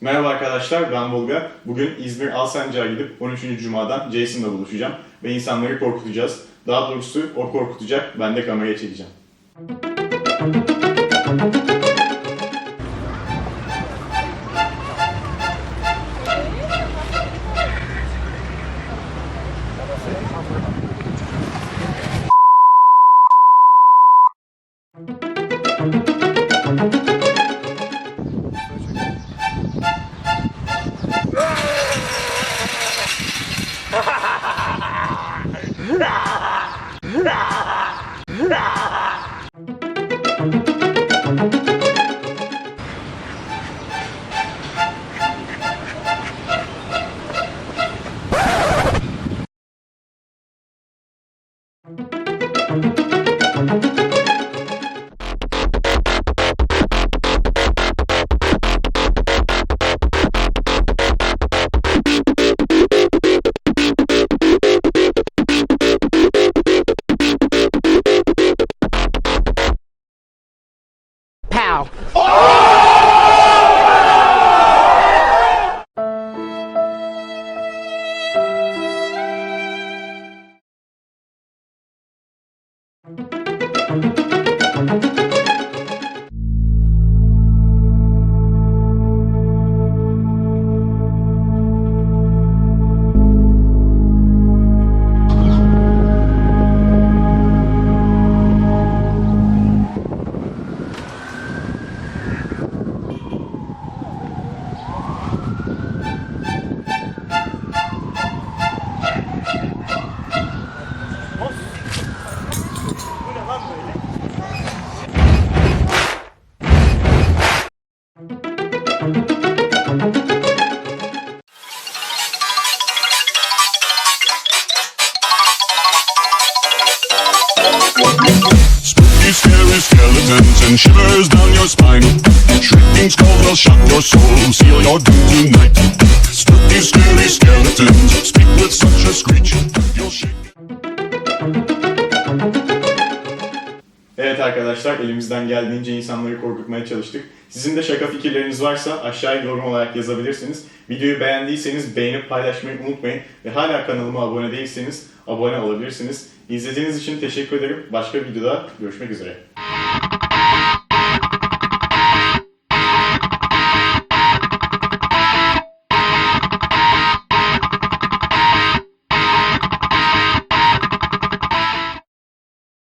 Merhaba arkadaşlar, ben Volga. Bugün İzmir Alsancak'a gidip 13. Cuma'dan Jason'la buluşacağım ve insanları korkutacağız. Daha doğrusu o korkutacak, ben de kameraya çekeceğim. now. Oh! And shivers down your spine. Shrieking skulls will shock your soul, seal your doom tonight. Spooky, scary skeletons speak with such a screech. You'll shake. Evet arkadaşlar, elimizden geldiğince insanları korkutmaya çalıştık. Sizin de şaka fikirleriniz varsa aşağıya yorum olarak yazabilirsiniz. Videoyu beğendiyseniz beğenip paylaşmayı unutmayın. Ve hala kanalıma abone değilseniz abone olabilirsiniz. İzlediğiniz için teşekkür ederim. Başka videoda görüşmek üzere.